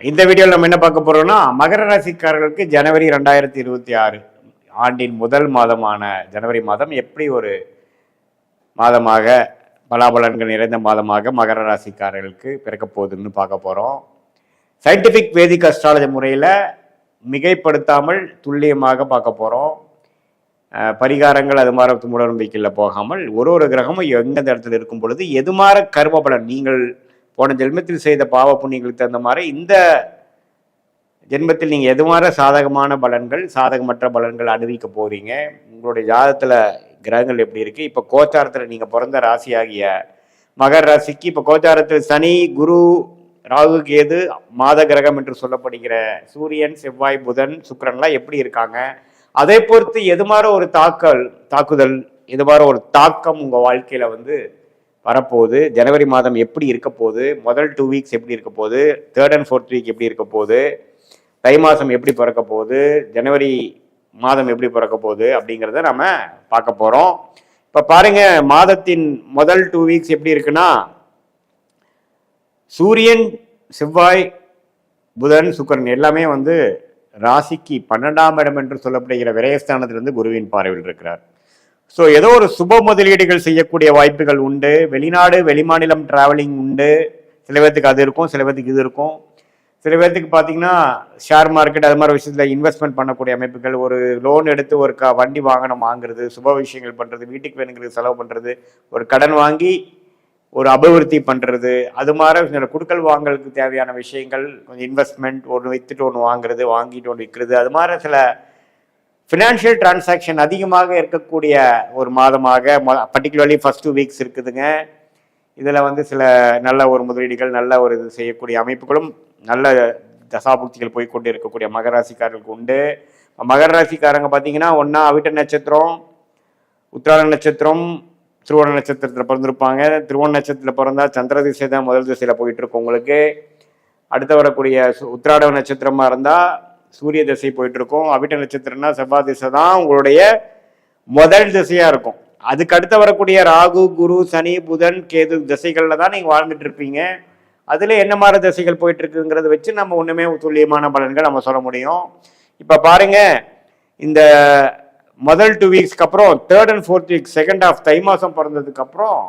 இந்த வீடியோவில் நம்ம என்ன பார்க்க போகிறோம்னா மகர ராசிக்காரர்களுக்கு ஜனவரி ரெண்டாயிரத்தி இருபத்தி ஆறு ஆண்டின் முதல் மாதமான ஜனவரி மாதம் எப்படி ஒரு மாதமாக பலாபலன்கள் நிறைந்த மாதமாக மகர ராசிக்காரர்களுக்கு பிறக்க போகுதுன்னு பார்க்க போகிறோம் சயின்டிஃபிக் வேதிக் அஸ்ட்ராலஜி முறையில் மிகைப்படுத்தாமல் துல்லியமாக பார்க்க போகிறோம் பரிகாரங்கள் அது மாதிரி மூட நம்பிக்கையில் போகாமல் ஒரு ஒரு கிரகமும் எந்தெந்த இடத்துல இருக்கும் பொழுது எது மாதிரி கர்ம பலன்? நீங்கள் போன ஜென்மத்தில் செய்த பாவ புண்ணியங்களுக்கு தகுந்த மாதிரி இந்த ஜென்மத்தில் நீங்கள் எது மாதிரி சாதகமான பலன்கள் சாதகமற்ற பலன்கள் அனுபவிக்க போகிறீங்க உங்களுடைய ஜாதத்தில் கிரகங்கள் எப்படி இருக்குது இப்போ கோச்சாரத்தில் நீங்கள் பிறந்த ராசியாகிய மகர் ராசிக்கு இப்போ கோச்சாரத்தில் சனி குரு ராகு கேது மாத கிரகம் என்று சொல்லப்படுகிற சூரியன் செவ்வாய் புதன் சுக்கரன்லாம் எப்படி இருக்காங்க? அதை பொறுத்து எது மாதிரி ஒரு தாக்கல் தாக்குதல் எது மாதிரி ஒரு தாக்கம் உங்கள் வாழ்க்கையில் வந்து வரப்போகுது. ஜனவரி மாதம் எப்படி இருக்க போகுது? முதல் டூ வீக்ஸ் எப்படி இருக்க போகுது? தேர்ட் அண்ட் ஃபோர்த் வீக் எப்படி இருக்க போகுது? தை மாதம் எப்படி பிறக்க போகுது? ஜனவரி மாதம் எப்படி பிறக்க போகுது? அப்படிங்கிறத நம்ம பார்க்க போகிறோம் இப்போ பாருங்கள் மாதத்தின் முதல் டூ வீக்ஸ் எப்படி இருக்குன்னா சூரியன் செவ்வாய் புதன் சுக்கரன் எல்லாமே வந்து ராசிக்கு பன்னெண்டாம் இடம் என்று சொல்லப்படுகிற விரயஸ்தானத்திலிருந்து குருவின் பார்வையில் இருக்கிறார். ஸோ ஏதோ ஒரு சுப முதலீடுகள் செய்யக்கூடிய வாய்ப்புகள் உண்டு. வெளிநாடு வெளிமாநிலம் டிராவலிங் உண்டு. சில பேர்த்துக்கு அது இருக்கும் சில பேர்த்துக்கு இது இருக்கும். சில பேர்த்துக்கு பார்த்தீங்கன்னா ஷேர் மார்க்கெட் அது மாதிரி விஷயத்தில் இன்வெஸ்ட்மெண்ட் பண்ணக்கூடிய அமைப்புகள் ஒரு லோன் எடுத்து ஒரு க வண்டி வாகனம் வாங்குறது சுப விஷயங்கள் பண்ணுறது வீட்டுக்கு வேணுங்கிறது செலவு பண்ணுறது ஒரு கடன் வாங்கி ஒரு அபிவிருத்தி பண்ணுறது அது மாதிரி சில குடுக்கல் வாங்கலுக்கு தேவையான விஷயங்கள் கொஞ்சம் இன்வெஸ்ட்மெண்ட் ஒன்று விற்றுட்டு ஒன்று வாங்குறது வாங்கிட்டு ஒன்று விற்கிறது அது மாதிரி சில ஃபினான்ஷியல் டிரான்சாக்ஷன் அதிகமாக இருக்கக்கூடிய ஒரு மாதமாக பர்டிகுலர்லி ஃபர்ஸ்ட் டூ வீக்ஸ் இருக்குதுங்க. இதில் வந்து சில நல்ல ஒரு முதலீடுகள் நல்ல ஒரு இது செய்யக்கூடிய அமைப்புகளும் நல்ல தசாபுக்திகள் போய் கொண்டு இருக்கக்கூடிய மகர ராசிக்காரர்களுக்கு உண்டு. மகர ராசிக்காரங்க பார்த்தீங்கன்னா ஒன்றா அவிட்ட நட்சத்திரம் உத்திராட நட்சத்திரம் திருவோண நட்சத்திரத்தில் பிறந்திருப்பாங்க. திருவோண நட்சத்திரத்தில் பிறந்தா சந்திர திசை தான் முதல் திசையில் போயிட்டு இருக்கும் உங்களுக்கு. அடுத்து வரக்கூடிய சு- உத்திராட நட்சத்திரமாக இருந்தால் சூரிய திசை போயிட்டு இருக்கும் அவிட்ட நட்சத்திரம்னா செவ்வாய் திசை தான் உங்களுடைய முதல் திசையா இருக்கும். அதுக்கு அடுத்து வரக்கூடிய ராகு குரு சனி புதன் கேது திசைகள்ல தான் நீங்க வாழ்ந்துட்டு இருப்பீங்க. அதுல என்ன மாதிரி திசைகள் போயிட்டு இருக்குங்கிறத வச்சு நம்ம ஒண்ணுமே துல்லியமான பலன்கள் நம்ம சொல்ல முடியும். இப்ப பாருங்க இந்த முதல் டூ வீக்ஸ்க்கு அப்புறம் third and fourth week second of தை மாசம் பிறந்ததுக்கு அப்புறம்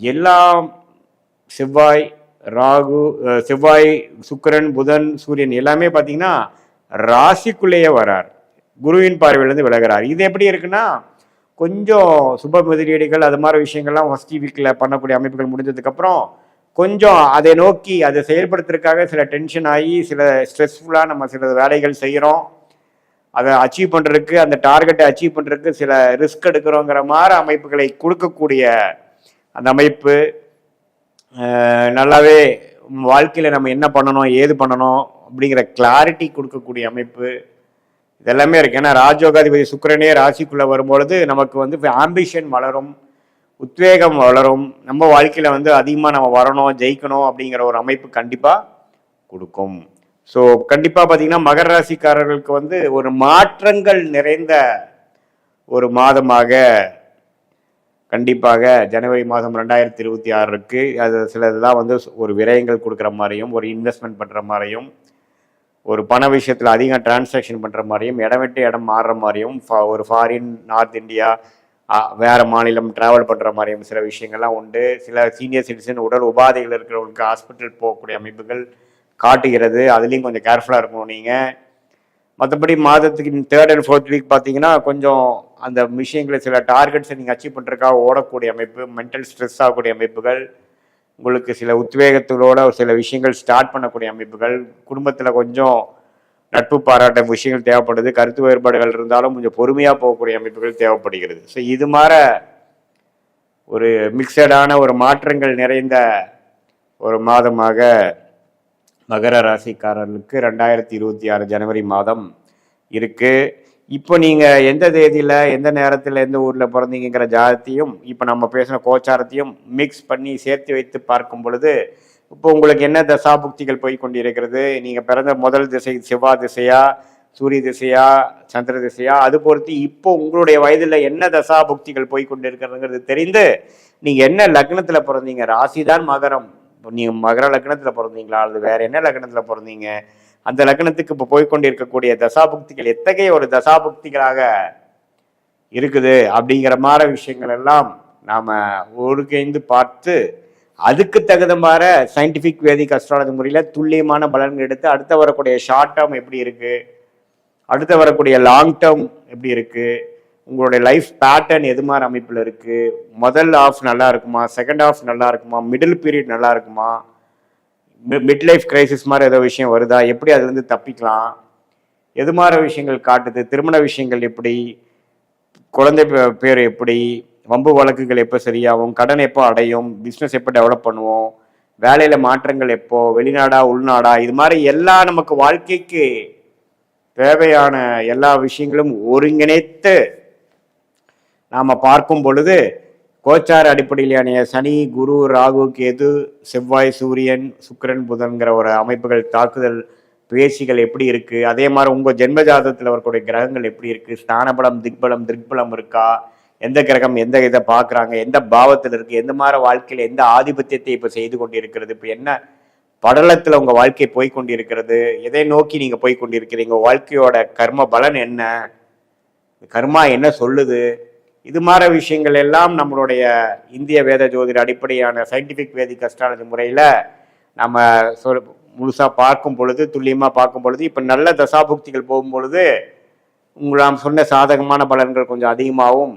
எல்லாம் செவ்வாய் ராகு செவ்வாய் சுக்கிரன் புதன் சூரியன் எல்லாமே பார்த்தீங்கன்னா ராசிக்குள்ளேயே வரார். குருவின் பார்வையிலேருந்து விலகிறார். இது எப்படி இருக்குன்னா கொஞ்சம் சுப முதலீடுகள் அது மாதிரி விஷயங்கள்லாம் ஃபஸ்ட் வீக்கில் பண்ணக்கூடிய அமைப்புகள் முடிஞ்சதுக்கப்புறம் கொஞ்சம் அதை நோக்கி அதை செயல்படுத்துறதுக்காக சில டென்ஷன் ஆகி சில ஸ்ட்ரெஸ்ஃபுல்லாக நம்ம சில வேலைகள் செய்கிறோம் அதை அச்சீவ் பண்ணுறதுக்கு அந்த டார்கெட்டை அச்சீவ் பண்ணுறதுக்கு சில ரிஸ்க் எடுக்கிறோங்கிற மாதிரி அமைப்புகளை கொடுக்கக்கூடிய அந்த அமைப்பு நல்லாவே வாழ்க்கையில் நம்ம என்ன பண்ணணும் ஏது பண்ணணும் அப்படிங்கிற கிளாரிட்டி கொடுக்கக்கூடிய அமைப்பு இதெல்லாமே இருக்கு. ஏன்னா ராஜோகாதிபதி சுக்கரனே ராசிக்குள்ளே வரும்பொழுது நமக்கு வந்து ஆம்பிஷன் வளரும் உத்வேகம் வளரும். நம்ம வாழ்க்கையில் வந்து அதிகமாக நம்ம வரணும் ஜெயிக்கணும் அப்படிங்கிற ஒரு அமைப்பு கண்டிப்பாக கொடுக்கும். ஸோ கண்டிப்பாக பார்த்தீங்கன்னா மகர ராசிக்காரர்களுக்கு வந்து ஒரு மாற்றங்கள் நிறைந்த ஒரு மாதமாக கண்டிப்பாக ஜனவரி மாதம் ரெண்டாயிரத்தி இருபத்தி ஆறு இருக்குது அது சில இதெல்லாம் வந்து ஒரு விரயங்கள் கொடுக்குற மாதிரியும் ஒரு இன்வெஸ்ட்மெண்ட் பண்ணுற மாதிரியும் ஒரு பண விஷயத்தில் அதிகம் டிரான்சாக்ஷன் பண்ணுற மாதிரியும் இடம் விட்டு இடம் மாறுற மாதிரியும் ஃபா ஒரு ஃபாரின் நார்த் இந்தியா வேறு மாநிலம் ட்ராவல் பண்ணுற மாதிரியும் சில விஷயங்கள்லாம் உண்டு. சில சீனியர் சிட்டிசன் உடல் உபாதைகள் இருக்கிறவங்களுக்கு ஹாஸ்பிட்டல் போகக்கூடிய அமைப்புகள் காட்டுகிறது. அதுலேயும் கொஞ்சம் கேர்ஃபுல்லாக இருக்கணும் நீங்கள் மற்றபடி மாதத்துக்கு தேர்ட் அண்ட் ஃபோர்த் வீக் பார்த்தீங்கன்னா கொஞ்சம் அந்த விஷயங்களை சில டார்கெட்ஸை நீங்கள் அச்சீவ் பண்ணுறதுக்காக ஓடக்கூடிய அமைப்பு மென்டல் ஸ்ட்ரெஸ் ஆகக்கூடிய அமைப்புகள் உங்களுக்கு சில உத்வேகத்தோட ஒரு சில விஷயங்கள் ஸ்டார்ட் பண்ணக்கூடிய அமைப்புகள் குடும்பத்தில் கொஞ்சம் நட்பு பாராட்ட விஷயங்கள் தேவைப்படுது கருத்து வேறுபாடுகள் இருந்தாலும் கொஞ்சம் பொறுமையாக போகக்கூடிய அமைப்புகள் தேவைப்படுகிறது. ஸோ இது மாதிரி ஒரு மிக்சடான ஒரு மாற்றங்கள் நிறைந்த ஒரு மாதமாக மகர ராசிக்காரர்களுக்கு ரெண்டாயிரத்தி இருபத்தி ஆறு ஜனவரி மாதம் இருக்குது இப்போ நீங்கள் எந்த தேதியில் எந்த நேரத்தில் எந்த ஊரில் பிறந்தீங்கிற ஜாதத்தையும் இப்போ நம்ம பேசின கோச்சாரத்தையும் மிக்ஸ் பண்ணி சேர்த்து வைத்து பார்க்கும் பொழுது இப்போ உங்களுக்கு என்ன தசாபுக்திகள் போய் கொண்டிருக்கிறது? நீங்கள் பிறந்த முதல் திசை செவ்வாய் திசையா சூரிய திசையா சந்திர திசையா அது பொறுத்து இப்போ உங்களுடைய வயதில் என்ன தசாபுக்திகள் போய் கொண்டிருக்கிறதுங்கிறது தெரிந்து நீங்கள் என்ன லக்னத்தில் பிறந்தீங்க? ராசி தான் மகரம். இப்போ நீங்கள் மகர லக்னத்தில் பிறந்தீங்களா? அல்லது வேற என்ன லக்னத்தில் பிறந்தீங்க? அந்த லக்னத்துக்கு இப்போ போய்க்கொண்டிருக்கக்கூடிய தசாபுக்திகள் எத்தகைய ஒரு தசாபுக்திகளாக இருக்குது? அப்படிங்கிற மாதிரி விஷயங்கள் எல்லாம் நாம் ஒருங்கிணைந்து பார்த்து அதுக்கு தகுந்த மாதிரி சயின்டிஃபிக் வேதிக் அஸ்ட்ராலஜி முறையில் துல்லியமான பலன்கள் எடுத்து அடுத்து வரக்கூடிய ஷார்ட் டேர்ம் எப்படி இருக்குது அடுத்து வரக்கூடிய லாங் டேர்ம் எப்படி இருக்குது உங்களுடைய லைஃப் பேட்டர்ன் எது மாதிரி அமைப்பில் இருக்குது முதல் ஆஃப் நல்லா இருக்குமா? செகண்ட் ஆஃப் நல்லா இருக்குமா? மிடில் பீரியட் நல்லா இருக்குமா? மிட் லைஃப் கிரைசிஸ் மாதிரி ஏதோ விஷயம் வருதா? எப்படி அதுலேருந்து தப்பிக்கலாம்? எது மாதிரி விஷயங்கள் காட்டுது? திருமண விஷயங்கள் எப்படி? குழந்தை பேர் எப்படி? வம்பு வழக்குகள் எப்போ சரியாகும்? கடன் எப்போ அடையும்? பிஸ்னஸ் எப்போ டெவலப் பண்ணுவோம்? வேலையில் மாற்றங்கள் எப்போ? வெளிநாடா உள்நாடா? இது மாதிரி எல்லா நமக்கு வாழ்க்கைக்கு தேவையான எல்லா விஷயங்களும் ஒருங்கிணைத்து நாம் பார்க்கும் பொழுது கோச்சார் அடிப்படையிலான சனி குரு ராகு கேது செவ்வாய் சூரியன் சுக்கரன் புதன்கிற ஒரு அமைப்புகள் தாக்குதல் பேசிகள் எப்படி இருக்குது அதே மாதிரி உங்கள் ஜென்மஜாதத்தில் வரக்கூடிய கிரகங்கள் எப்படி இருக்குது ஸ்தானபலம் திக்பலம் திக்பலம் இருக்கா? எந்த கிரகம் எந்த இதை பார்க்குறாங்க? எந்த பாவத்தில் இருக்குது எந்த மாதிரி வாழ்க்கையில் எந்த ஆதிபத்தியத்தை இப்போ செய்து கொண்டிருக்கிறது? இப்போ என்ன படலத்தில் உங்கள் வாழ்க்கை போய் கொண்டிருக்கிறது? எதை நோக்கி நீங்கள் போய் கொண்டிருக்கிறீங்க? வாழ்க்கையோட கர்ம பலன் என்ன? கர்மா என்ன சொல்லுது? இது மாதிரி விஷயங்கள் எல்லாம் நம்மளுடைய இந்திய வேத ஜோதிட அடிப்படையான சயின்டிஃபிக் வேதிக் அஸ்ட்ராலஜி முறையில் நம்ம சொல் முழுசாக பார்க்கும் பொழுது துல்லியமாக பார்க்கும் பொழுது இப்போ நல்ல தசாபுக்திகள் போகும் பொழுது சொன்ன சாதகமான பலன்கள் கொஞ்சம் அதிகமாகவும்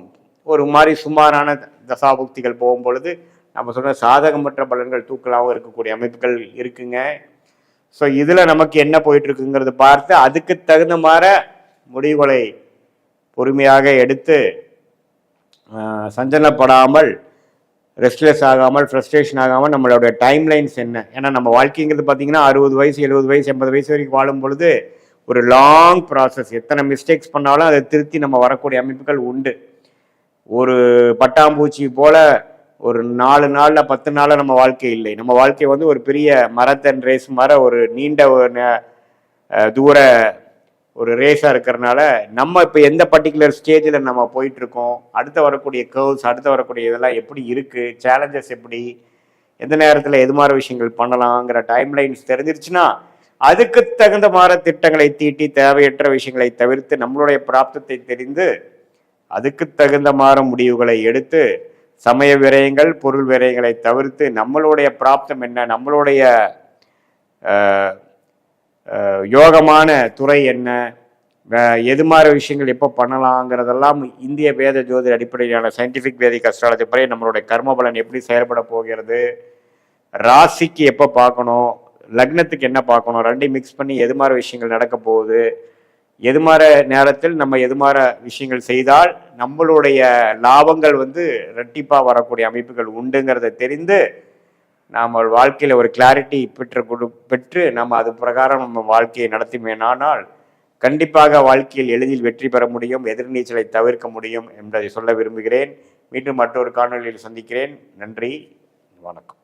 ஒரு மாதிரி சுமாரான தசாபுக்திகள் போகும் பொழுது நம்ம சொன்ன சாதகமற்ற பலன்கள் தூக்கலாகவும் இருக்கக்கூடிய அமைப்புகள் இருக்குங்க. ஸோ இதில் நமக்கு என்ன போயிட்டுருக்குங்கிறது பார்த்து அதுக்கு தகுந்த மாதிரி முடிவுகளை பொறுமையாக எடுத்து சஞ்சலப்படாமல் ரெஸ்ட்லெஸ் ஆகாமல் ஃப்ரஸ்ட்ரேஷன் ஆகாமல் நம்மளோட டைம் லைன்ஸ் என்ன? ஏன்னா நம்ம வாழ்க்கைங்கிறது பார்த்தீங்கன்னா அறுபது வயசு எழுபது வயசு எண்பது வயசு வரைக்கும் வாழும் பொழுது ஒரு லாங் ப்ராசஸ் எத்தனை மிஸ்டேக்ஸ் பண்ணாலும் அதை திருத்தி நம்ம வரக்கூடிய அமைப்புகள் உண்டு. ஒரு பட்டாம்பூச்சி போல ஒரு நாலு நாளில் பத்து நாளில் நம்ம வாழ்க்கை இல்லை. நம்ம வாழ்க்கை வந்து ஒரு பெரிய மரத்தன் ரேஸ் மாதிரி ஒரு நீண்ட ஒரு ந- தூர ஒரு ரேஸாக இருக்கிறனால நம்ம இப்போ எந்த பர்டிகுலர் ஸ்டேஜில் நம்ம போயிட்டுருக்கோம்? அடுத்து வரக்கூடிய கர்வ்ஸ் அடுத்து வரக்கூடிய இதெல்லாம் எப்படி இருக்குது சேலஞ்சஸ் எப்படி? எந்த நேரத்தில் எது மாதிரி விஷயங்கள் பண்ணலாங்கிற டைம் லைன்ஸ் தெரிஞ்சிருச்சுன்னா அதுக்கு தகுந்த மாதிரி திட்டங்களை தீட்டி தேவையற்ற விஷயங்களை தவிர்த்து நம்மளுடைய பிராப்தத்தை தெரிந்து அதுக்கு தகுந்த மாதிரி முடிவுகளை எடுத்து சமய விரயங்கள் பொருள் விரயங்களை தவிர்த்து நம்மளுடைய பிராப்தம் என்ன? நம்மளுடைய யோகமான துறை என்ன? எது மாதிரி விஷயங்கள் எப்போ பண்ணலாங்கிறதெல்லாம் இந்திய வேத ஜோதி அடிப்படையிலான சயின்டிஃபிக் வேதிக் அஸ்ட்ராலஜி படி நம்மளுடைய கர்ம பலன் எப்படி செயல்பட போகிறது? ராசிக்கு எப்போ பார்க்கணும்? லக்னத்துக்கு என்ன பார்க்கணும்? ரெண்டையும் மிக்ஸ் பண்ணி எது மாதிரி விஷயங்கள் நடக்க போகுது? எது மாதிரி நேரத்தில் நம்ம எது மாதிரி விஷயங்கள் செய்தால் நம்மளுடைய லாபங்கள் வந்து ரெட்டிப்பாக வரக்கூடிய அமைப்புகள் உண்டுங்கிறத தெரிந்து நாம் வாழ்க்கையில் ஒரு கிளாரிட்டி பெற்று கொடு பெற்று நம்ம அது பிரகாரம் நம்ம வாழ்க்கையை நடத்துமேனானால் கண்டிப்பாக வாழ்க்கையில் எளிதில் வெற்றி பெற முடியும் எதிர்நீச்சலை தவிர்க்க முடியும் என்பதை சொல்ல விரும்புகிறேன். மீண்டும் மற்றொரு காணொளியில் சந்திக்கிறேன். நன்றி. வணக்கம்.